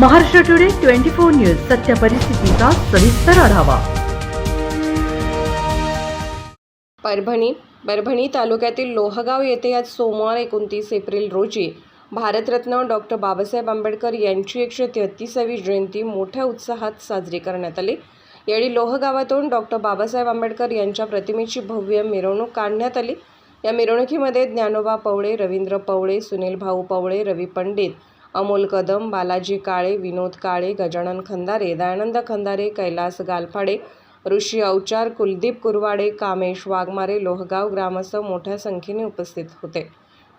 Maharashtra today twenty four news सत्य परिस्थितीचा सविस्तर आढावा. परभणी परभणी तालुक्यातील लोहगाव येथे आज सोमवार एकोणतीस एप्रिल रोजी भारतरत्न डॉक्टर बाबासाहेब आंबेडकर यांची एकशे तेहतीसावी जयंती मोठ्या उत्साहात साजरी करण्यात आली. यावेळी लोहगावातून डॉक्टर बाबासाहेब आंबेडकर यांच्या प्रतिमेची भव्य मिरवणूक काढण्यात आली. या मिरवणुकीमध्ये ज्ञानोबा पवळे रवींद्र पवळे सुनील भाऊ पवळे रवी पंडित अमोल कदम बालाजी काळे विनोद काळे गजानन खंदारे दयानंद खंदारे कैलास गालफाडे ऋषी अवचार कुलदीप कुरवाडे कामेश वाघमारे लोहगाव ग्रामस्थ मोठ्या संख्येने उपस्थित होते.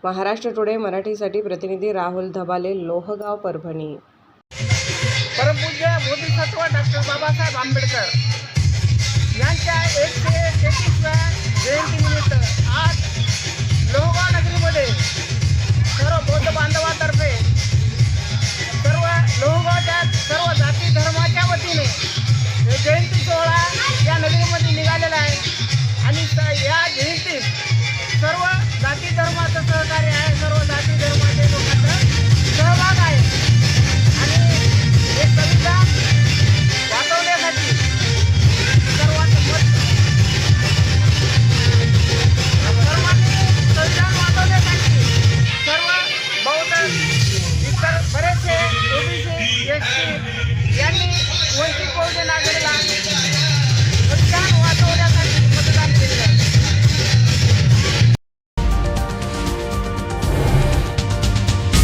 महाराष्ट्र टुडे मराठीसाठी प्रतिनिधी राहुल धबाले लोहगाव परभणी. परमपूज्य बोधिसत्व डॉक्टर बाबासाहेब आंबेडकर. यांच्या एकशे ಧರ್ಮಾರ್ಥ ಸಹಕಾರಿ